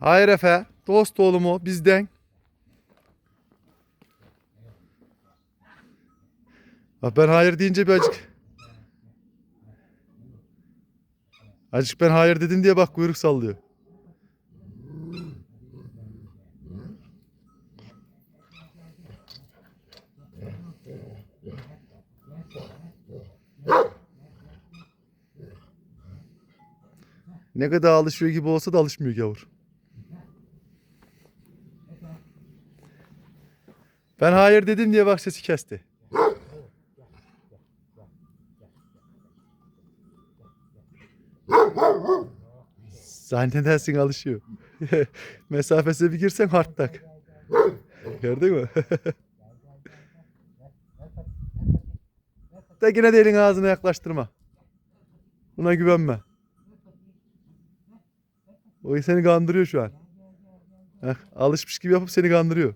Hayır Efe. Dost oğlum o bizden. Bak ben hayır deyince bir acık. Acık ben hayır dedim diye bak kuyruk sallıyor. Ne kadar alışıyor gibi olsa da alışmıyor gavur. Ben hayır dedim diye bak sesi kesti. Zannedersin alışıyor. Mesafesine bir girsen hard tak. Gördün mü? da yine de elin ağzına yaklaştırma. Buna güvenme. O seni kandırıyor şu an. Heh, alışmış gibi yapıp seni kandırıyor.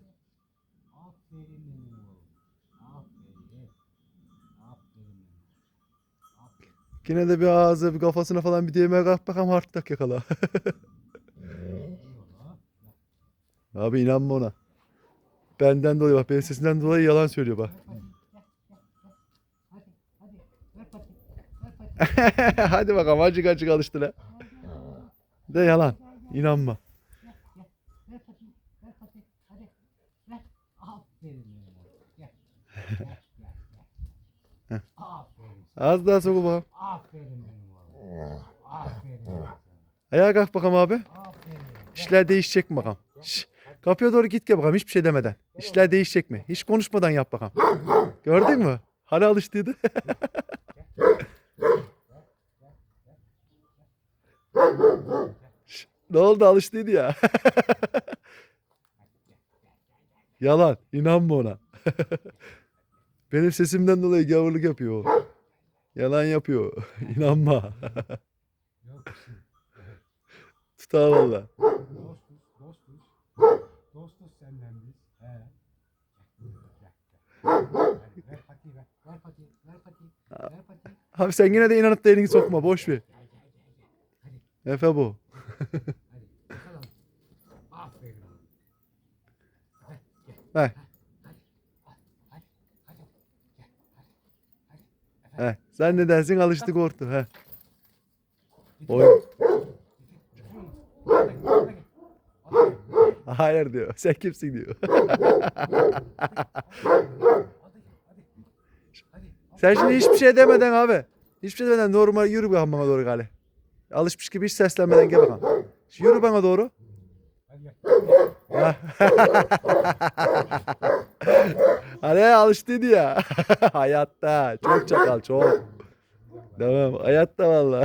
Yine de bir ağzı bir kafasına falan bir değmeye kalk bakalım hard tak yakala. Abi inanma ona. Benden dolayı bak benim sesimden dolayı yalan söylüyor bak. Hadi, bakalım acık acık alıştı la. De yalan. İnanma. Az daha sokul bakalım. Aferin benim oğlum. Aferin. Ayağa kalk bakalım abi. İşler değişecek mi bakalım? Şş, kapıya doğru git gel bakalım hiçbir şey demeden. İşler değişecek mi? Hiç konuşmadan yap bakalım. Gördün mü? Hani alıştıydı. Ne oldu alıştıydı ya. Yalan. İnanma ona. Benim sesimden dolayı gavurluk yapıyor o. Yalan yapıyor. İnanma. Tutar valla. Dostuz. Senden biz. He. Ver. Ver. Ver. Ver. Ver. Abi sen yine de inanıp da elini sokma. Boş ver. Efe bu. Hadi bakalım. Aferin. Sen ne dersin alıştı korktu. He. Oyun. Hadi, hadi. Hadi. Hayır diyor. Sen kimsin diyor. Sen şimdi hiçbir şey demeden abi. Hiçbir şey demeden normal yürü bakalım bana doğru gale. Alışmış gibi hiç seslenmeden gel bakalım. Yürü bana doğru. Ha. Hani alıştıydı ya. hayatta. Çok çakal çok. Tamam. Hayatta valla.